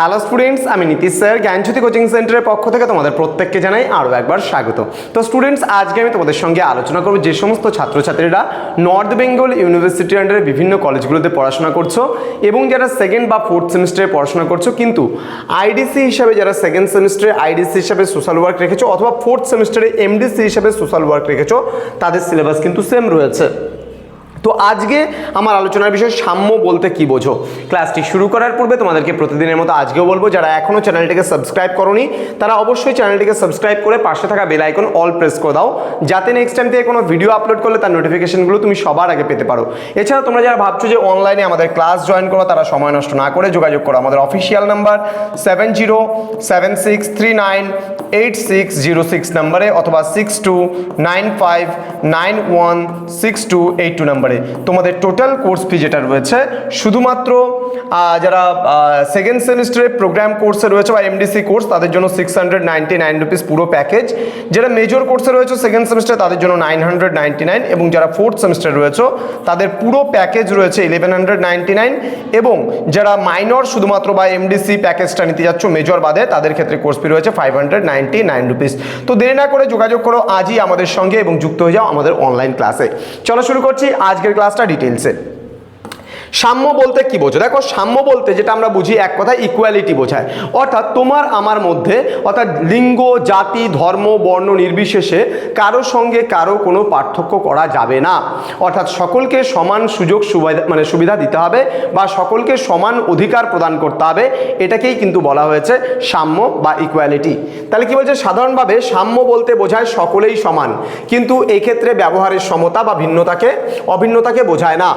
Hello students আমি Nitish sir, জ্ঞানজ্যোতি coaching সেন্টারের পক্ষ থেকে তোমাদের প্রত্যেককে জানাই আরও একবার স্বাগত। তো স্টুডেন্টস আজকে আমি তোমাদের সঙ্গে আলোচনা করব যে সমস্ত ছাত্রছাত্রীরা নর্থ বেঙ্গল ইউনিভার্সিটি আন্ডারে বিভিন্ন কলেজগুলোতে পড়াশোনা করছ এবং যারা সেকেন্ড বা ফোর্থ সেমিস্টারে পড়াশোনা করছ, কিন্তু আইডিসি হিসাবে যারা সেকেন্ড সেমিস্টারে আইডিসি হিসাবে সোশ্যাল ওয়ার্ক রেখেছো অথবা ফোর্থ সেমিস্টারে এমডিসি হিসাবে সোশ্যাল ওয়ার্ক রেখেছো, তাদের সিলেবাস কিন্তু সেম রয়েছে। তো আজকে আমার আলোচনার বিষয় সাম্য বলতে কি বোঝো? ক্লাসটি শুরু করার পূর্বে তোমাদেরকে প্রতিদিনের মতো আজকেও বলব, যারা এখনও চ্যানেলটিকে সাবস্ক্রাইব করনি, তারা অবশ্যই চ্যানেলটিকে সাবস্ক্রাইব করে পাশে থাকা বেল আইকন অল প্রেস করে দাও, যাতে নেক্সট টাইম থেকে কোনো ভিডিও আপলোড করলে তার নোটিফিকেশনগুলো তুমি সবার আগে পেতে পারো। এছাড়া তোমরা যারা ভাবছ যে অনলাইনে আমাদের ক্লাস জয়েন করো, তারা সময় নষ্ট না করে যোগাযোগ করো। আমাদের official number seven zero seven six three nine eight six zero six নাম্বারে অথবা six two nine five nine one six two eight two নাম্বারে তোমাদের টোটাল কোর্স ফি যেটা রয়েছে, শুধুমাত্র যারা সেকেন্ড সেমিস্টারে প্রোগ্রাম কোর্সে রয়েছে বা এমডিসি কোর্স তাদের জন্য six hundred ninety nine rupees পুরো প্যাকেজ যারা মেজর কোর্সে রয়েছে সেকেন্ড সেমিস্টার তাদের জন্য নাইন হান্ড্রেড নাইনটি নাইন এবং যারা ফোর্থ সেমিস্টার রয়েছে, তাদের পুরো প্যাকেজ রয়েছে ইলেভেন হান্ড্রেড নাইনটি নাইন এবং যারা মাইনর শুধুমাত্র বা এমডিসি প্যাকেজটা নিতে যাচ্ছ মেজর বাদে, তাদের ক্ষেত্রে কোর্স ফি রয়েছে five hundred ninety nine rupees তো দেরি না করে যোগাযোগ করো, আজই আমাদের সঙ্গে এবং যুক্ত হয়ে যাও আমাদের অনলাইন ক্লাসে চলো শুরু করছি আজকের ক্লাসটা ডিটেলসে সাম্য বলতে কি বোঝো দেখো, সাম্য বলতে যেটা আমরা বুঝি এক কথা ইকুয়ালিটি বোঝায়। অর্থাৎ তোমার আমার মধ্যে, অর্থাৎ লিঙ্গ, জাতি, ধর্ম, বর্ণ নির্বিশেষে কারও সঙ্গে কারও কোনো পার্থক্য করা যাবে না। অর্থাৎ সকলকে সমান সুযোগ সুবিধা মানে সুবিধা দিতে হবে বা সকলকে সমান অধিকার প্রদান করতে হবে, এটাকেই কিন্তু বলা হয়েছে সাম্য বা ইকুয়ালিটি তাহলে কি বলছে? সাধারণভাবে সাম্য বলতে বোঝায় সকলেই সমান, কিন্তু এই ক্ষেত্রে ব্যবহারের সমতা বা ভিন্নতাকে, অভিন্নতাকে বোঝায় না।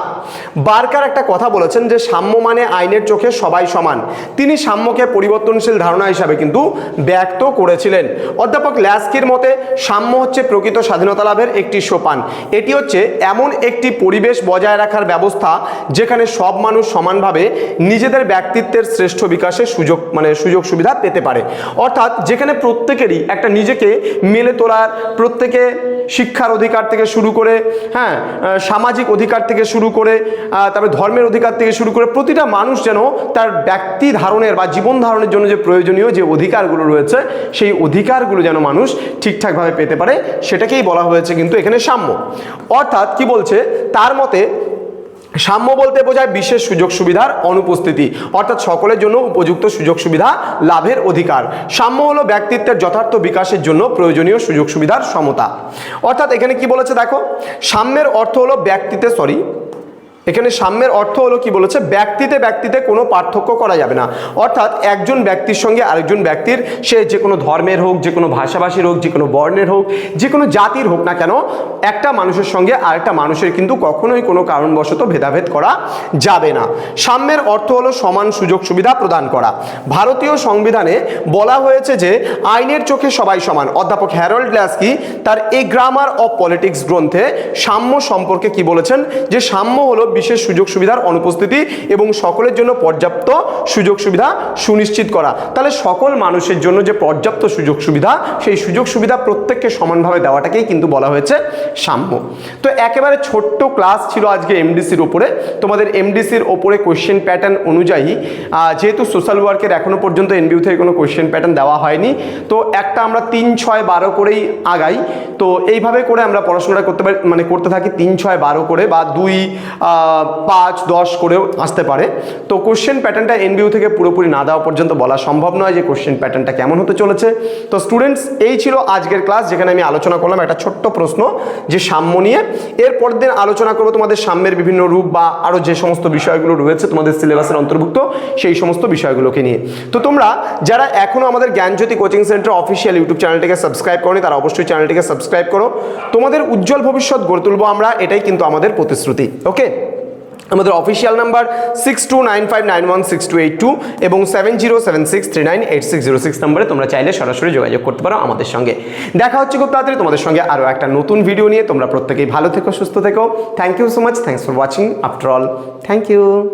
বারকার একটা কথা বলেছেন যে সাম্য মানে আইনের চোখে সবাই সমান। তিনি সাম্যকে পরিবর্তনশীল ধারণা হিসাবে কিন্তু ব্যক্ত করেছিলেন। অধ্যাপক ল্যাস্কির মতে, সাম্য হচ্ছে প্রকৃত স্বাধীনতা লাভের একটি সোপান। এটি হচ্ছে এমন একটি পরিবেশ বজায় রাখার ব্যবস্থা যেখানে সব মানুষ সমানভাবে নিজেদের ব্যক্তিত্বের শ্রেষ্ঠ বিকাশের সুযোগ মানে সুযোগ সুবিধা পেতে পারে। অর্থাৎ যেখানে প্রত্যেকেরই একটা নিজেকে মেলে তোলার, প্রত্যেকে শিক্ষার অধিকার থেকে শুরু করে হ্যাঁ সামাজিক অধিকার থেকে শুরু করে তারপরে তারপরে ধর্মের অধিকার থেকে শুরু করে প্রতিটা মানুষ যেন তার ব্যক্তি ধারণের বা জীবন ধারণের জন্য যে প্রয়োজনীয় যে অধিকারগুলো রয়েছে, সেই অধিকারগুলো যেন মানুষ ঠিকঠাকভাবে পেতে পারে, সেটাকেই বলা হয়েছে কিন্তু এখানে সাম্য। অর্থাৎ কি বলছে? তার মতে সাম্য বলতে বোঝায় বিশেষ সুযোগ সুবিধার অনুপস্থিতি। অর্থাৎ সকলের জন্য উপযুক্ত সুযোগ সুবিধা, লাভের অধিকার। সাম্য হলো ব্যক্তিত্বের যথার্থ বিকাশের জন্য প্রয়োজনীয় সুযোগ সুবিধার সমতা। অর্থাৎ এখানে কি বলেছে দেখো? সাম্যের অর্থ হলো ব্যক্তিতে সরি এখানে সাম্যের অর্থ হলো কি বলেছে, ব্যক্তিতে ব্যক্তিতে কোনো পার্থক্য করা যাবে না। অর্থাৎ একজন ব্যক্তির সঙ্গে আরেকজন ব্যক্তির, সে যে কোনো ধর্মের হোক, যে কোনো ভাষাভাষীর হোক, যে কোনো বর্ণের হোক, যে কোনো জাতির হোক না কেন, একটা মানুষের সঙ্গে আরেকটা মানুষের কিন্তু কখনোই কোনো কারণবশত ভেদাভেদ করা যাবে না। সাম্যের অর্থ হলো সমান সুযোগ সুবিধা প্রদান করা। ভারতীয় সংবিধানে বলা হয়েছে যে, আইনের চোখে সবাই সমান। অধ্যাপক হ্যারল্ড ল্যাস্কি তার এ গ্রামার অফ পলিটিক্স গ্রন্থে সাম্য সম্পর্কে কি বলেছেন? যে সাম্য হলো বিশেষ সুযোগ সুবিধার অনুপস্থিতি এবং সকলের জন্য পর্যাপ্ত সুযোগ সুবিধা সুনিশ্চিত করা। তাহলে সকল মানুষের জন্য যে পর্যাপ্ত সুযোগ সুবিধা, সেই সুযোগ সুবিধা প্রত্যেককে সমানভাবে দেওয়াটাকেই কিন্তু বলা হয়েছে সাম্য। তো একেবারে ছোট্ট ক্লাস ছিল আজকে এমডিসির ওপরে। তোমাদের এমডিসির ওপরে কোয়েশ্চেন প্যাটার্ন অনুযায়ী যেহেতু সোশ্যাল ওয়ার্কের এখনও পর্যন্ত এনবিউ থেকে কোনো কোয়েশ্চেন প্যাটার্ন দেওয়া হয়নি, তো একটা আমরা তিন, ছয়, বারো করেই আগাই। তো এইভাবে করে আমরা পড়াশোনাটা করতে পারি মানে করতে থাকি তিন, ছয়, বারো করে বা দুই পাঁচ, দশ করেও আসতে পারে। তো কোশ্চেন প্যাটার্নটা এনবিউ থেকে পুরোপুরি না দেওয়া পর্যন্ত বলা সম্ভব নয় যে কোশ্চেন প্যাটার্নটা কেমন হতে চলেছে। তো স্টুডেন্টস এই ছিল আজকের ক্লাস যেখানে আমি আলোচনা করলাম একটা ছোট্ট প্রশ্ন যে সাম্য নিয়ে। এরপর দিন আলোচনা করব তোমাদের সাম্যের বিভিন্ন রূপ বা আরও যে সমস্ত বিষয়গুলো রয়েছে তোমাদের সিলেবাসের অন্তর্ভুক্ত, সেই সমস্ত বিষয়গুলোকে নিয়ে। তো তোমরা যারা এখনও আমাদের Gyanjyoti coaching centre official YouTube চ্যানেলটিকে সাবস্ক্রাইব করনি, তারা অবশ্যই চ্যানেলটিকে সাবস্ক্রাইব করো। তোমাদের উজ্জ্বল ভবিষ্যৎ গড়ে তুলবো আমরা, এটাই কিন্তু আমাদের প্রতিশ্রুতি ওকে আমাদের official number six two nine five nine one six two eight two এবং seven zero seven six three nine eight six zero six নাম্বারে তোমরা চাইলে সরাসরি যোগাযোগ করতে পারো আমাদের সঙ্গে। দেখা হচ্ছে খুব তাড়াতাড়ি তোমাদের সঙ্গে আরও একটা নতুন ভিডিও নিয়ে। তোমরা প্রত্যেকেই ভালো থেকো, সুস্থ থেকো। Thank you so much thanks for watching after all thank you